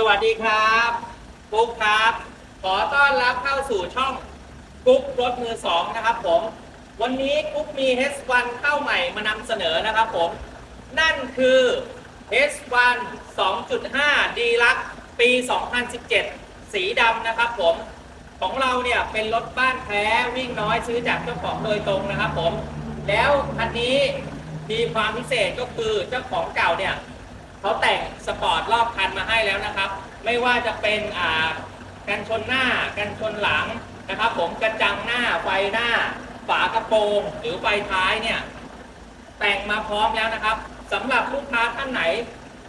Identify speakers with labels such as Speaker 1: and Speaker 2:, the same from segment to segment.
Speaker 1: สวัสดีครับกุ๊กครับ ขอต้อนรับเข้าสู่ช่องกุ๊กรถมือสองนะครับผม วันนี้กุ๊กมี H1 เข้าใหม่มานำเสนอนะครับผม นั่นคือ H1 2.5 d l u x ปี 2017 สีดำนะครับผม ของเราเนี่ยเป็นรถบ้านแท้วิ่งน้อยซื้อจากเจ้าของโดยตรงนะครับผม แล้วคันนี้มีความพิเศษก็คือเจ้าของเก่าเนี่ย เขาแต่งสปอร์ตรอบคันมาให้แล้วนะครับ ไม่ว่าจะเป็นอ่ากันชนหน้ากันชนหลังนะครับ ผมกระจังหน้าไฟหน้า ฝากระโปรงหรือไฟท้ายเนี่ยแต่งมาพร้อมแล้วนะครับสำหรับลูกค้าท่านไหน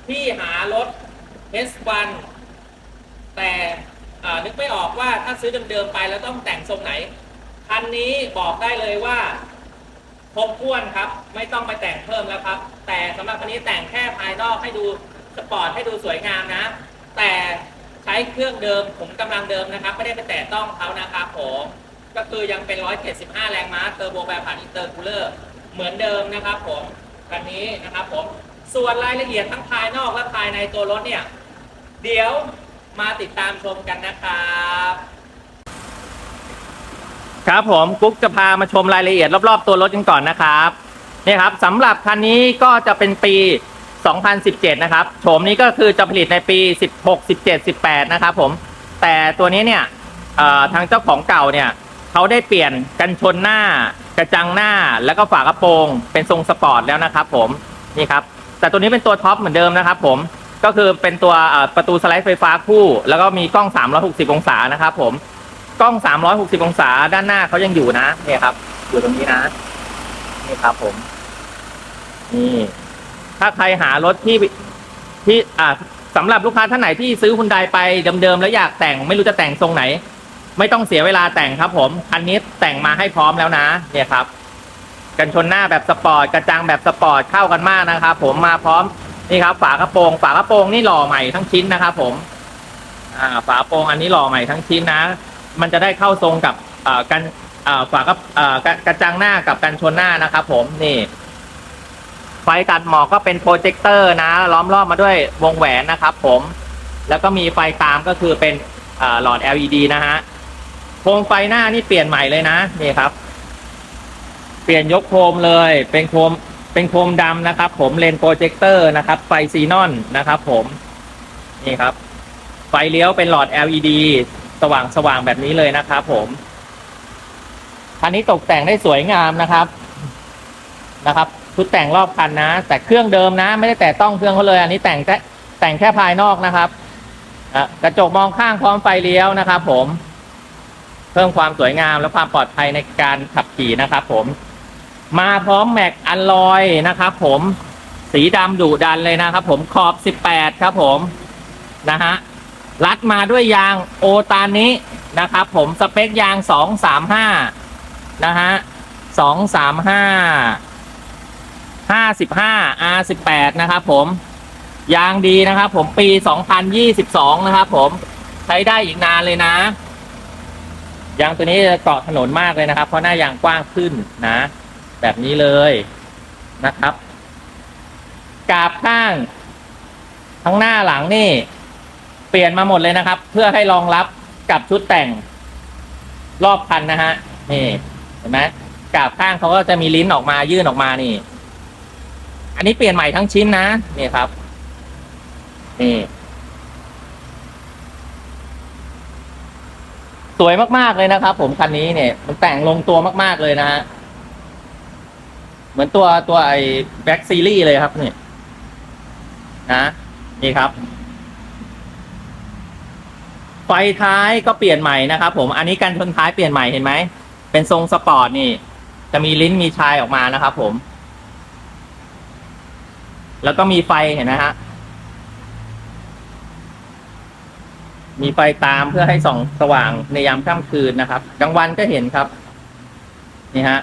Speaker 1: ที่หารถ S1 แต่นึกไม่ออกว่าถ้าซื้อเดิมๆไปแล้วต้องแต่งทรงไหน คันนี้บอกได้เลยว่า ครบถ้วนครับ ไม่ต้องไปแต่งเพิ่มแล้วครับ แต่สำหรับคันนี้แต่งแค่ภายนอกให้ดูสปอร์ตให้ดูสวยงามนะ แต่ใช้เครื่องเดิมผมกำลังเดิมนะครับ ไม่ได้ไปแตะต้องเขานะครับผมก็คือยังเป็น 175 แรงม้าเทอร์โบแบบผ่านอินเตอร์คูลเลอร์เหมือนเดิมนะครับผมคันนี้นะครับผมส่วนรายละเอียดทั้งภายนอกและภายในตัวรถเนี่ย เดี๋ยวมาติดตามชมกันนะครับ ครับผมกุ๊กจะพามาชมรายละเอียดรอบๆตัวรถกันก่อนนะครับนี่ครับสำหรับคันนี้ก็จะเป็นปี 2017 นะครับโฉมนี้ก็คือจะผลิตในปี 16 17 18 นะครับผม แต่ตัวนี้เนี่ยทางเจ้าของเก่าเนี่ยเขาได้เปลี่ยนกันชนหน้ากระจังหน้าแล้วก็ฝากระโปรงเป็นทรงสปอร์ตแล้วนะครับผมนี่ครับแต่ตัวนี้เป็นตัวท็อปเหมือนเดิมนะครับผมก็คือเป็นตัวประตูสไลด์ไฟฟ้าคู่ แล้วก็มีกล้อง 360 องศานะครับผม กล้อง 360 องศาด้านหน้าเขายังอยู่นะเนี่ยครับ อยู่ตรงนี้นะ นี่ครับผม นี่ ถ้าใครหารถที่ที่อ่าสำหรับลูกค้าท่านไหนที่ซื้อคุณไดไปเดิมๆแล้วอยากแต่งไม่รู้จะแต่งทรงไหน ไม่ต้องเสียเวลาแต่งครับผมคันนี้แต่งมาให้พร้อมแล้วนะ เนี่ยครับ กันชนหน้าแบบสปอร์ตกระจังแบบสปอร์ตเข้ากันมากนะครับผมมาพร้อมนี่ครับ ฝากระโปรงฝากระโปรงนี่หล่อใหม่ทั้งชิ้นนะครับผม อ่า ฝากระโปรงอันนี้หล่อใหม่ทั้งชิ้นนะ มันจะได้เข้าทรงกับกันฝากระเอ่อกระกระจังหน้ากับกันชนหน้านะครับผมนี่ ไฟตัดหมอกก็เป็นโปรเจคเตอร์นะ ล้อมรอบมาด้วยวงแหวนนะครับผมแล้วก็มีไฟตามก็คือเป็นหลอด LED นะฮะโคมไฟหน้านี่เปลี่ยนใหม่เลยนะนี่ครับ เปลี่ยนยกโคมเลย เป็นโคมเป็นโคมดำนะครับ ผมเลนโปรเจคเตอร์นะครับ ไฟซีนอนนะครับ ผมนี่ครับ ไฟเลี้ยวเป็นหลอด LED สว่างสว่างแบบนี้เลยนะครับผมคันนี้ตกแต่งได้สวยงามนะครับนะครับชุดแต่งรอบคันนะ แต่เครื่องเดิมนะ ไม่ได้แต่ต้องเครื่องเขาเลย อันนี้แต่งแค่แต่งแค่ภายนอกนะครับกระจกมองข้างพร้อมไฟเลี้ยวนะครับผม เพิ่มความสวยงามและความปลอดภัยในการขับขี่นะครับผม มาพร้อมแม็กอัลลอยนะครับผมสีดำดุดันเลยนะครับผมขอบ 18 ครับผมนะฮะ รัดมาด้วยยางโอตานินะครับ ผมสเปคยาง 235 นะฮะ 235 55 R18 นะครับผม ยางดีนะครับผมปี 2022 นะครับผมใช้ได้อีกนานเลยนะ ยางตัวนี้จะเกาะถนนมากเลยนะครับ เพราะหน้ายางกว้างขึ้นนะ แบบนี้เลยนะครับ กาบข้าง ทั้งหน้าหลังนี่ เปลี่ยนมาหมดเลยนะครับ เพื่อให้รองรับกับชุดแต่งรอบคันนะฮะนี่เห็นไหมกาบข้างเขาก็จะมีลิ้นออกมายื่นออกมานี่ อันนี้เปลี่ยนใหม่ทั้งชิ้นนะนี่ครับนี่สวยมากๆเลยนะครับ ผมคันนี้เนี่ยมันแต่งลงตัวมาก ๆเลยนะฮะเหมือนตัวตัวไอ้แบ็กซีรีส์เลยครับนี่นะนี่ครับ ไฟท้ายก็เปลี่ยนใหม่นะครับผมอันนี้การชนท้ายเปลี่ยนใหม่เห็นไหมเป็นทรงสปอร์ตนี่ จะมีลิ้นมีชายออกมานะครับผม แล้วก็มีไฟเห็นนะฮะมีไฟตามเพื่อให้ส่องสว่างในยามค่ำคืนนะครับกลางวันก็เห็นครับ นี่ฮะ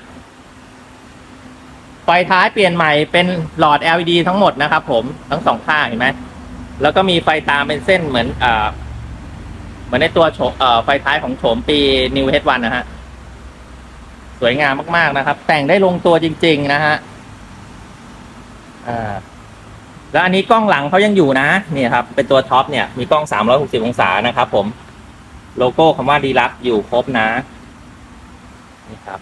Speaker 1: ไฟท้ายเปลี่ยนใหม่เป็นหลอด LED ทั้งหมดนะครับ ผมทั้งสองข้างเห็นไหมแล้วก็มีไฟตามเป็นเส้นเหมือนเอ่อ เหมือนในตัวโฉมเอ่อไฟท้ายของโฉมปี New H1 นะฮะ สวยงามมาก ๆ นะครับ แต่งได้ลงตัวจริง ๆ นะฮะอ่าแล้วอันนี้กล้องหลังเขายังอยู่นะเนี่ยครับ เป็นตัวท็อปเนี่ยมีกล้อง 360 องศานะครับผมโลโก้คำว่าดีลักอยู่ครบนะนี่ครับ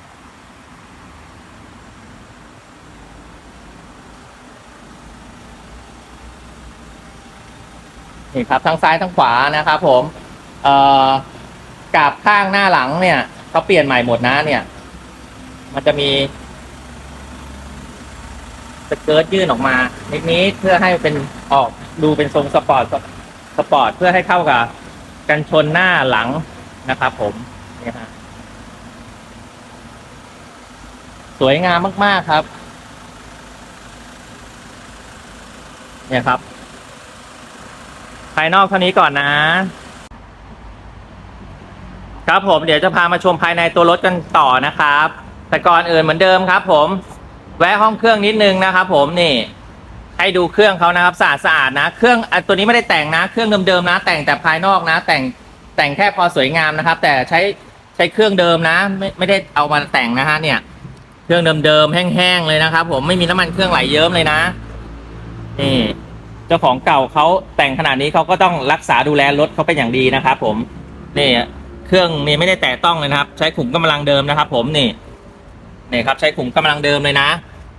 Speaker 1: นี่ครับทั้งซ้ายทั้งขวานะครับผม เอ่อกาบข้างหน้าหลังเนี่ยเขาเปลี่ยนใหม่หมดนะเนี่ย มันจะมีสเกิร์ตยื่นออกมานิดๆเพื่อให้เป็นออกดูเป็นทรงสปอร์ตสปอร์ตเพื่อให้เข้ากับกันชนหน้าหลังนะครับผมนี่ฮะสวยงามมาก ๆ ครับ เนี่ยครับ ภายนอกเท่านี้ก่อนนะ ครับผมเดี๋ยวจะพามาชมภายในตัวรถกันต่อนะครับ แต่ก่อนอื่นเหมือนเดิมครับ ผมแวะห้องเครื่องนิดนึงนะครับ ผมนี่ให้ดูเครื่องเขานะครับสะอาดสะอาดนะ เครื่องอันตัวนี้ไม่ได้แต่งนะ เครื่องเดิมๆนะ แต่งแต่ภายนอกนะ แต่งแต่งแค่พอสวยงามนะครับ แต่ใช้ใช้เครื่องเดิมนะ ไม่ไม่ได้เอามาแต่งนะฮะเนี่ย เครื่องเดิมๆแห้งๆเลยนะครับ ผมไม่มีน้ำมันเครื่องไหลเยิ้มเลยนะนี่เจ้าของเก่าเขาแต่งขนาดนี้เขาก็ต้องรักษาดูแลรถเขาเป็นอย่างดีนะครับ ผมนี่ เครื่องนี่ไม่ได้แตะต้องเลยนะครับ ใช้ขุมกำลังเดิมนะครับ ผมนี่นี่ครับใช้ขุมกำลังเดิมเลยนะ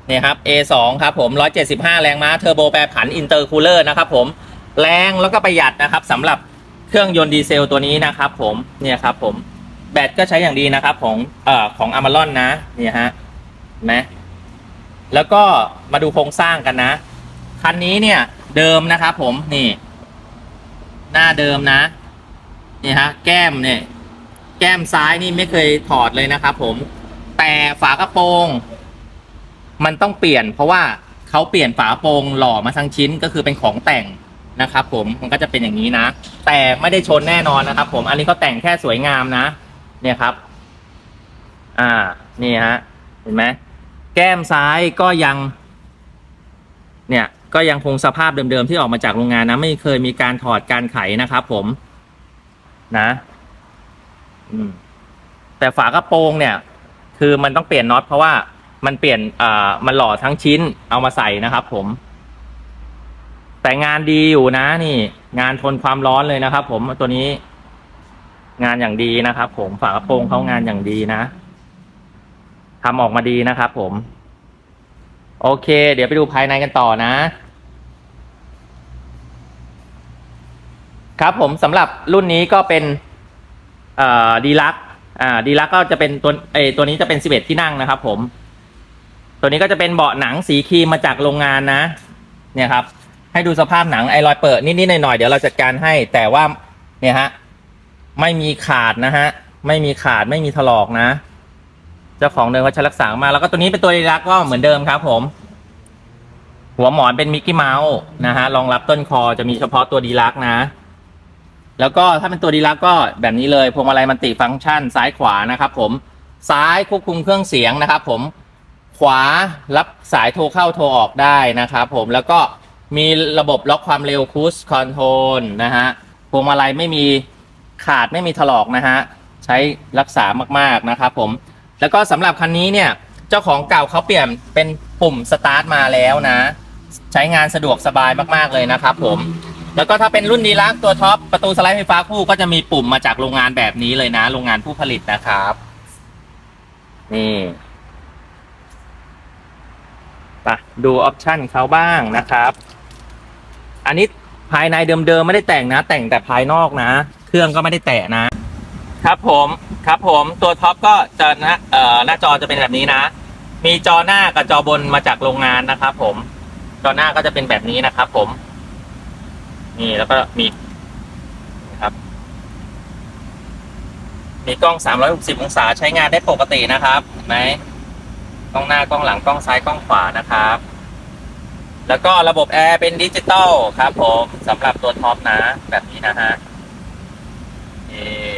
Speaker 1: นี่ครับ A2 ครับผม 175 แรงม้าเทอร์โบแปรผันอินเตอร์คูลเลอร์นะครับผมแรงแล้วก็ประหยัดนะครับสำหรับเครื่องยนต์ดีเซลตัวนี้นะครับผมเนี่ยครับผมแบตก็ใช้อย่างดีนะครับของเอ่อของอ m ม r o n นนะเนี่ยฮะเห็นไหมแล้วก็มาดูโครงสร้างกันนะ คันนี้เนี่ยเดิมนะครับผมนี่ หน้าเดิมนะนี่ฮะแก้มเนี่ย แก้มซ้ายนี่ไม่เคยถอดเลยนะครับผม แต่ฝากระโปรง มันต้องเปลี่ยน เพราะว่าเขาเปลี่ยนฝากระโปรงหล่อมาทั้งชิ้นก็คือเป็นของแต่งนะครับผมมันก็จะเป็นอย่างนี้นะ แต่ไม่ได้ชนแน่นอนนะครับ ผมอันนี้เขาแต่งแค่สวยงามนะ เนี่ยครับ อ่า นี่ฮะเห็นไหมแก้มซ้ายก็ยัง เนี่ย ก็ยังคงสภาพเดิมๆที่ออกมาจากโรงงานนะ ไม่เคยมีการถอดการไขนะครับผมนะ อืม แต่ฝากระโปรงเนี่ย คือมันต้องเปลี่ยนน็อตเพราะว่ามันเปลี่ยนอ่ามันหล่อทั้งชิ้นเอามาใส่นะครับผม แต่งานดีอยู่นะนี่ งานทนความร้อนเลยนะครับผมตัวนี้ งานอย่างดีนะครับผมฝากระโปรงเขางานอย่างดีนะทำออกมาดีนะครับผม โอเค เดี๋ยวไปดูภายในกันต่อนะ ครับผมสำหรับรุ่นนี้ก็เป็น เอ่อดีลักอ่าดีลักก็จะเป็นตัวเอตัวนี้จะเป็น 11 ที่นั่งนะครับ ผม ตัวนี้ก็จะเป็นเบาะหนังสีครีมมาจากโรงงานนะ เนี่ยครับ ให้ดูสภาพหนังไอรอยเปิดนิดๆหน่อยๆเดี๋ยวเราจัดการให้ แต่ว่าเนี่ยฮะไม่มีขาดนะฮะไม่มีขาดไม่มีถลอกนะเจ้าของเดิมเขาใช้รักษามาแล้วก็ตัวนี้เป็นตัวดีลักก็เหมือนเดิมครับ ผม หัวหมอนเป็นมิกกี้เมาส์นะฮะรองรับต้นคอจะมีเฉพาะตัวดีลักนะ แล้วก็ถ้าเป็นตัวดีลักก็แบบนี้เลยพวงมาลัยมันติฟังก์ชันซ้ายขวานะครับผมซ้ายควบคุมเครื่องเสียงนะครับผมขวารับสายโทรเข้าโทรออกได้นะครับผมแล้วก็มีระบบล็อกความเร็วคูสคอนโทรลนะฮะพวงมาลัยไม่มีขาดไม่มีถลอกนะฮะใช้รักษามากๆนะครับผมแล้วก็สำหรับคันนี้เนี่ยเจ้าของเก่าเขาเปลี่ยนเป็นปุ่มสตาร์ทมาแล้วนะ ใช้งานสะดวกสบายมากๆเลยนะครับผม แล้วก็ถ้าเป็นรุ่นดีลักตัวท็อปประตูสไลด์ไฟฟ้าคู่ก็จะมีปุ่มมาจากโรงงานแบบนี้เลยนะ โรงงานผู้ผลิตนะครับ นี่ไปดูออปชันเขาบ้างนะครับ อันนี้ภายในเดิมๆไม่ได้แต่งนะ แต่งแต่ภายนอกนะ เครื่องก็ไม่ได้แตะนะ ครับผมครับผมตัวท็อปก็จะนะเอ่อหน้าจอจะเป็นแบบนี้นะ มีจอหน้ากับจอบนมาจากโรงงานนะครับผม จอหน้าก็จะเป็นแบบนี้นะครับผม นี่แล้วก็มีครับ มีกล้อง 360 องศาใช้งานได้ปกตินะครับเห็นไหมกล้องหน้ากล้องหลังกล้องซ้ายกล้องขวานะครับ แล้วก็ระบบแอร์เป็นดิจิตอลครับผมสำหรับตัวท็อปนะ แบบนี้นะฮะนี่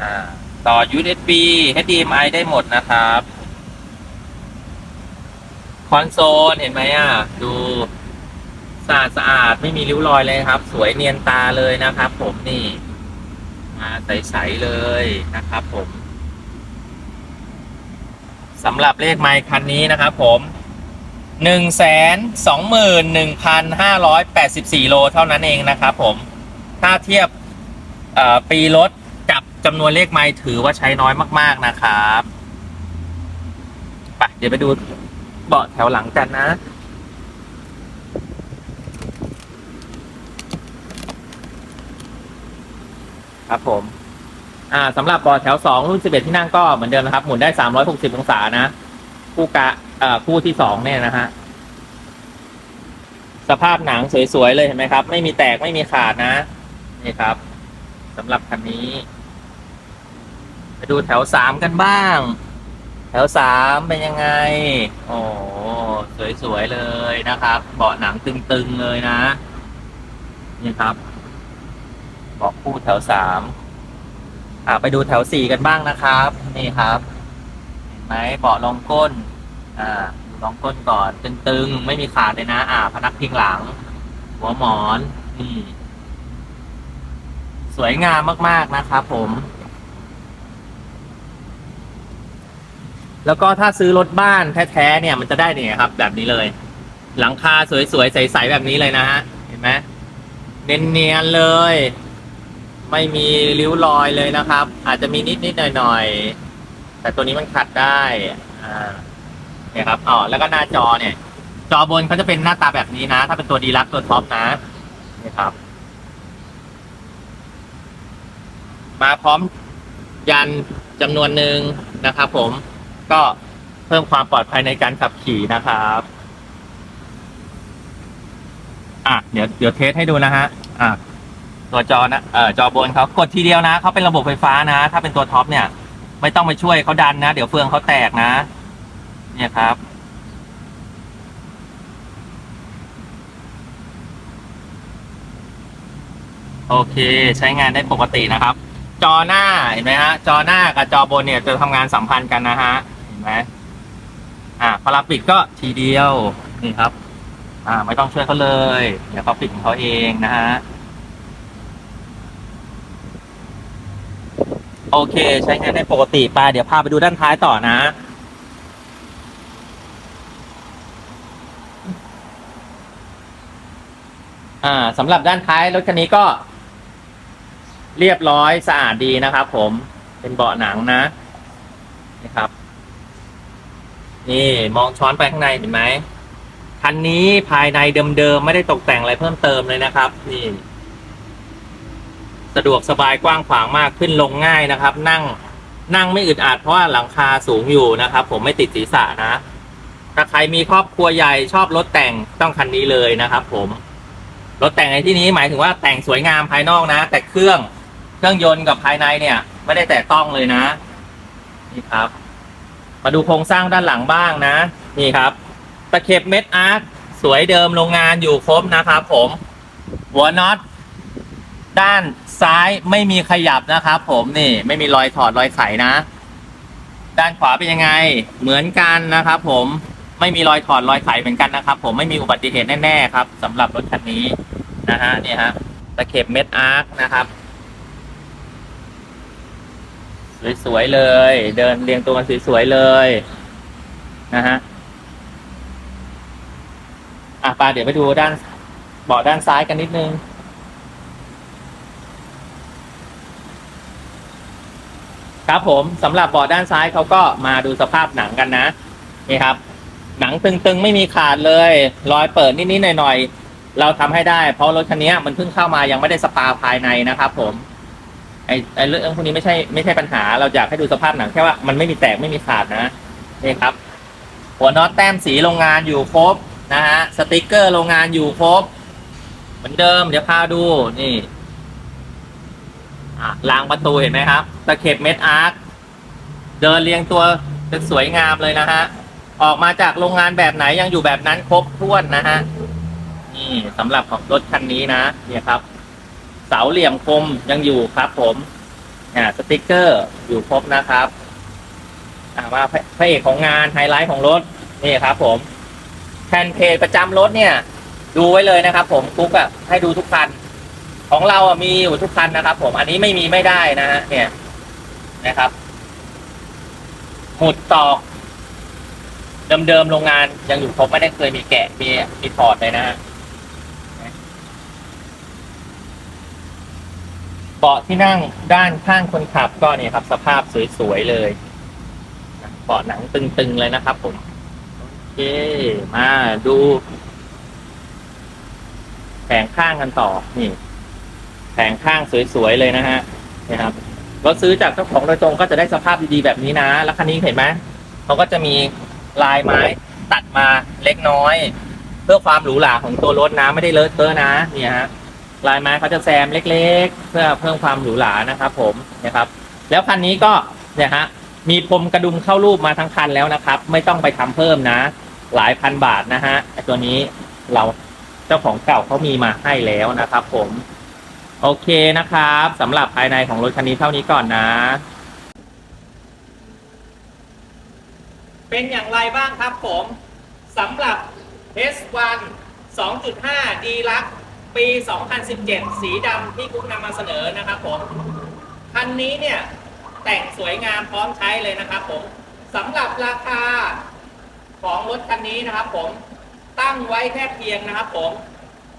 Speaker 1: อ่าต่อ USB HDMI ได้หมดนะครับ คอนโซลเห็นไหมอะ ดู สะอาดสะอาดไม่มีริ้วรอยเลยครับ สวยเนียนตาเลยนะครับ ผมนี่ มาใสๆเลยนะครับ ผมสำหรับเลขไมค์คันนี้นะครับ ผมหนึ่งแสนสองหมื่นหนึ่งพันห้าร้อยแปดสิบสี่โลเท่านั้นเองนะครับ ผมถ้าเทียบปีรถกับจำนวนเลขไมล์ถือว่าใช้น้อยมาก ๆนะครับไปเดี๋ยวไปดูเบาะแถวหลังกันนะ ครับผม อ่าสำหรับเบาะแถวสองรุ่นสิบเอ็ดที่นั่งก็เหมือนเดิมนะครับ หมุนได้สามร้อยหกสิบองศานะ คู่กะเอ่อคู่ที่สองเนี่ยนะฮะ สภาพหนังสวยๆเลยเห็นไหมครับ ไม่มีแตกไม่มีขาดนะ นี่ครับสำหรับคันนี้ไปดูแถวสามกันบ้าง แถวสามเป็นยังไง โอ้สวยๆเลยนะครับ เบาะหนังตึงๆเลยนะ นี่ครับ เบาะคู่แถวสามอ่าไปดูแถวสี่กันบ้างนะครับ นี่ครับเห็นไหมเบาะรองก้น อ่าดูรองก้นก่อนตึงๆ ไม่มีขาดเลยนะ อ่า พนักพิงหลัง หัวหมอนนี่ สวยงามมากๆนะครับผม แล้วก็ถ้าซื้อรถบ้านแท้ๆเนี่ย มันจะได้เนี่ยครับ แบบนี้เลย หลังคาสวยๆ ใสๆ แบบนี้เลยนะฮะ เห็นไหมเนียนๆเลย ไม่มีริ้วรอยเลยนะครับ อาจจะมีนิดๆหน่อยๆแต่ตัวนี้มันขัดได้อ่าเนี่ยครับอ๋อแล้วก็หน้าจอเนี่ย จอบนเขาจะเป็นหน้าตาแบบนี้นะ ถ้าเป็นตัวดีลักตัวท็อปนะนี่ครับ มาพร้อมยันจำนวนหนึ่งนะครับผมก็เพิ่มความปลอดภัยในการขับขี่นะครับอะเดี๋ยวเดี๋ยวเทสให้ดูนะฮะอะ ตัวจอนะเอ่อจอบนเขากดทีเดียวนะเขาเป็นระบบไฟฟ้านะ ถ้าเป็นตัวท็อปเนี่ย ไม่ต้องไปช่วยเขาดันนะ เดี๋ยวเฟืองเขาแตกนะ เนี่ยครับโอเคใช้งานได้ปกตินะครับ จอหน้าเห็นไหมฮะจอหน้ากับจอบนเนี่ยจะทำงานสัมพันธ์กันนะฮะเห็นไหมอ่าพอเราปิดก็ทีเดียวนี่ครับ อ่า ไม่ต้องช่วยเขาเลย เดี๋ยวเขาปิดของเขาเองนะฮะ โอเค ใช้งานได้ปกติไปเดี๋ยวพาไปดูด้านท้ายต่อนะ อ่าสำหรับด้านท้ายรถคันนี้ก็ เรียบร้อยสะอาดดีนะครับผมเป็นเบาะหนังนะนี่ครับ นี่มองช้อนไปข้างในเห็นไหมคันนี้ภายในเดิมๆไม่ได้ตกแต่งอะไรเพิ่มเติมเลยนะครับ นี่ สะดวกสบายกว้างขวางมากขึ้นลงง่ายนะครับ นั่งนั่งไม่อึดอัดเพราะว่าหลังคาสูงอยู่นะครับ ผมไม่ติดศีรษะนะถ้าใครมีครอบครัวใหญ่ชอบรถแต่งต้องคันนี้เลยนะครับ ผมรถแต่งในที่นี้หมายถึงว่าแต่งสวยงามภายนอกนะ แต่เครื่องเครื่องยนต์กับภายในเนี่ย ไม่ได้แตะต้องเลยนะ นี่ครับ มาดูโครงสร้างด้านหลังบ้างนะ นี่ครับ ตะเข็บเม็ดอาร์คสวยเดิมโรงงานอยู่ครบนะครับ ผม หัวน็อต ด้านซ้ายไม่มีขยับนะครับผมนี่ไม่มีรอยถอดรอยไขนะ ด้านขวาเป็นยังไง เหมือนกันนะครับผมไม่มีรอยถอดรอยไขเหมือนกันนะครับผมไม่มีอุบัติเหตุแน่ๆครับสำหรับรถคันนี้นะฮะนี่ฮะตะเข็บเม็ดอาร์คนะครับสวยๆเลย เดินเรียงตัวกันสวยๆเลยนะฮะอะปาเดี๋ยวไปดูด้านเบาะด้านซ้ายกันนิดนึง ครับผมสำหรับบาะด้านซ้ายเขาก็มาดูสภาพหนังกันนะนี่ครับ หนังตึงๆไม่มีขาดเลย รอยเปิดนิดๆหน่อยๆเราทำให้ได้ เพราะรถคันนี้มันเพิ่งเข้ามายังไม่ได้สปาภายในนะครับ ผมไอไอเรื่องพวกนี้ไม่ใช่ไม่ใช่ปัญหา เราอยากให้ดูสภาพหนังแค่ว่ามันไม่มีแตกไม่มีขาดนะนี่ครับ หัวน็อตแต้มสีโรงงานอยู่ครบนะฮะสติกเกอร์โรงงานอยู่ครบ เหมือนเดิม เดี๋ยวพาดูนี่ อะรางประตูเห็นไหมครับ ตะเข็บเม็ดอาร์คเดินเรียงตัวเป็นสวยงามเลยนะฮะ ออกมาจากโรงงานแบบไหนยังอยู่แบบนั้นครบถ้วนนะฮะ นี่สำหรับของรถคันนี้นะ เนี่ยครับ เสาเหลี่ยมคมยังอยู่ครับผมอ่าสติกเกอร์อยู่ครบนะครับอ่ามาพระพระเอกของงานไฮไลท์ของรถนี่ครับผมแผ่นเพจประจำรถเนี่ย ดูไว้เลยนะครับผมคุกอะให้ดูทุกคัน ของเราอะมีอยู่ทุกคันนะครับ ผมอันนี้ไม่มีไม่ได้นะฮะเนี่ยนะครับหมุดตอก เดิมๆโรงงานยังอยู่ครบไม่ได้เคยมีแกะมีมีถอดเลยนะฮะเบาะที่นั่งด้านข้างคนขับก็เนี่ยครับ สภาพสวยๆเลยเบาะหนังตึงๆเลยนะครับ ผมโอเคมาดูแผงข้างกันต่อนี่ แผงข้างสวยๆเลยนะฮะนะครับรถซื้อจากเจ้าของโดยตรงก็จะได้สภาพดีๆแบบนี้นะ แล้วคันนี้เห็นไหมเขาก็จะมีลายไม้ตัดมาเล็กน้อย เพื่อความหรูหราของตัวรถนะไม่ได้เลอะเทอะนะเนี่ยฮะลายไม้เขาจะแซมเล็ก ๆ เพื่อเพิ่มความหรูหรานะครับ ผมนะครับ แล้วคันนี้ก็เนี่ยฮะมีพรมกระดุมเข้ารูปมาทั้งคันแล้วนะครับ ไม่ต้องไปทำเพิ่มนะ หลายพันบาทนะฮะตัวนี้เราเจ้าของเก่าเขามีมาให้แล้วนะครับ ผม โอเคนะครับสำหรับภายในของรถคันนี้เท่านี้ก่อนนะ เป็นอย่างไรบ้างครับผมสำหรับ S1 2.5 D ลักปี 2017 สีดำที่กุ๊กนำมาเสนอนะครับผม คันนี้เนี่ย แต่งสวยงามพร้อมใช้เลยนะครับผมสำหรับราคาของรถคันนี้นะครับผมตั้งไว้แค่เพียงนะครับผม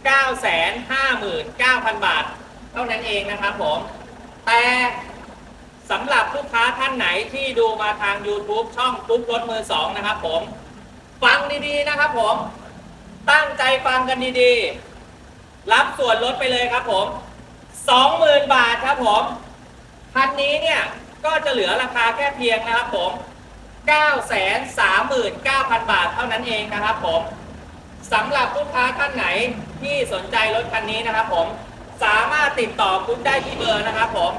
Speaker 1: 959,000 บาท ท่านั้นเองนะครับผม แต่สำหรับลูกค้าท่านไหนที่ดูมาทาง YouTube ช่องปุ๊บรถมือสองนะครับผม ฟังดีๆนะครับผม ตั้งใจฟังกันดีๆ รับส่วนลดไปเลยครับผม20,000 บาทครับผมคันนี้เนี่ยก็จะเหลือราคาแค่เพียงนะครับผม 939,000 บาทเท่านั้นเองนะครับผมสำหรับลูกค้าท่านไหนที่สนใจรถคันนี้นะครับผม สามารถติดต่อคุณได้ที่เบอร์นะครับผม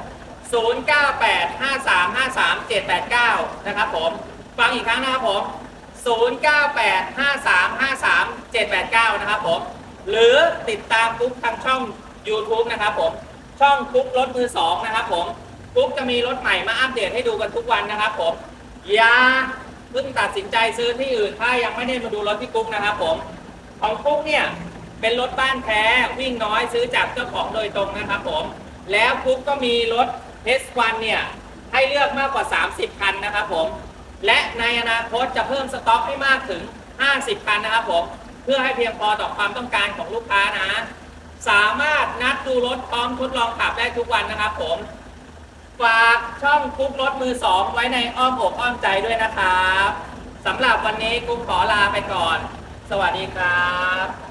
Speaker 1: 0985353789 นะครับผม ฟังอีกครั้งนะครับผม 0985353789 นะครับผม หรือติดตามกุ๊กทางช่อง YouTube นะครับผม ช่องกุ๊กรถมือสองนะครับผมกุ๊กจะมีรถใหม่มาอัปเดตให้ดูกันทุกวันนะครับผม อย่าเพิ่งตัดสินใจซื้อที่อื่น ถ้ายังไม่ได้มาดูรถที่กุ๊กนะครับผม ของกุ๊กเนี่ย เป็นรถบ้านแท้วิ่งน้อยซื้อจากเจ้าของโดยตรงนะครับผม แล้วกุ๊กก็มีรถ S1 เนี่ยให้เลือกมากกว่า 30 คันนะครับผม และในอนาคตจะเพิ่มสต็อกให้มากถึง 50 คันนะครับผม เพื่อให้เพียงพอต่อความต้องการของลูกค้านะ สามารถนัดดูรถพร้อมทดลองขับได้ทุกวันนะครับผม ฝากช่องกุ๊กรถมือสองไว้ในอ้อมอกอ้อมใจด้วยนะครับสำหรับวันนี้กุ๊กขอลาไปก่อน สวัสดีครับ